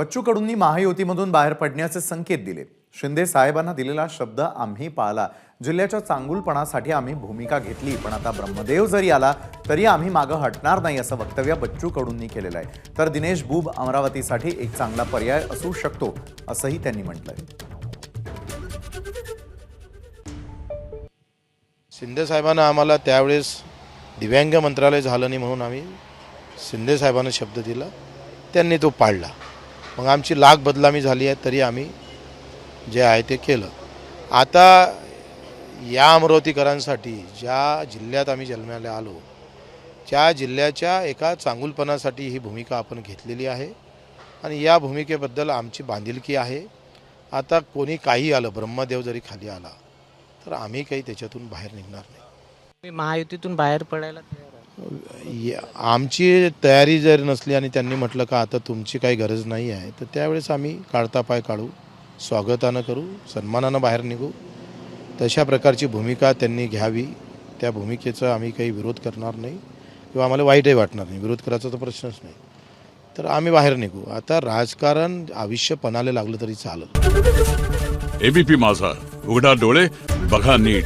बच्चू कडूंनी महायुतीमधून बाहेर पडण्याचे संकेत दिले. शिंदे साहेबांना दिलेला शब्द आम्ही पाळला जिल्ह्याच्या चांगुलपणासाठी आम्ही भूमिका घेतली पण आता ब्रह्मदेव जरी आला तरी आम्ही मागं हटणार नाही असं वक्तव्य बच्चू कडूंनी केलेलं आहे. तर दिनेश बुब अमरावतीसाठी एक चांगला पर्याय असू शकतो असंही त्यांनी म्हटलंय. शिंदे साहेबांना आम्हाला त्यावेळेस दिव्यांग मंत्रालय झालं नाही म्हणून आम्ही शिंदे साहेबांना शब्द दिला. त्यांनी तो पाळला. मग आमची लाग बदलामी झाली आहे तरी आम्ही जे आहे ते केलं. आता या अमरावतीकरांसाठी ज्या जिल्ह्यात आम्ही जन्माला आलो त्या जिल्ह्याच्या एका चांगुलपणासाठी ही भूमिका आपण घेतलेली आहे. आणि या भूमिकेबद्दल आमची बांधिलकी आहे. आता कोणी काही आलं ब्रह्मदेव जरी खाली आला तर आम्ही काही त्याच्यातून बाहेर निघणार नाही. महायुतीतून बाहेर पडायला आमची तयारी जर नसली आणि त्यांनी म्हटलं का आता तुमची काही गरज नाही आहे तर त्यावेळेस आम्ही काढता पाय काढू स्वागतानं करू सन्मानानं बाहेर निघू. तशा प्रकारची भूमिका त्यांनी घ्यावी. त्या भूमिकेचा आम्ही काही विरोध करणार नाही किंवा आम्हाला वाईटही वाटणार नाही. विरोध करायचा तर प्रश्नच नाही. तर आम्ही बाहेर निघू. आता राजकारण आयुष्य पणाला लागलं तरी चालेल. एबीपी माझा. उघडा डोळे बघा नीट.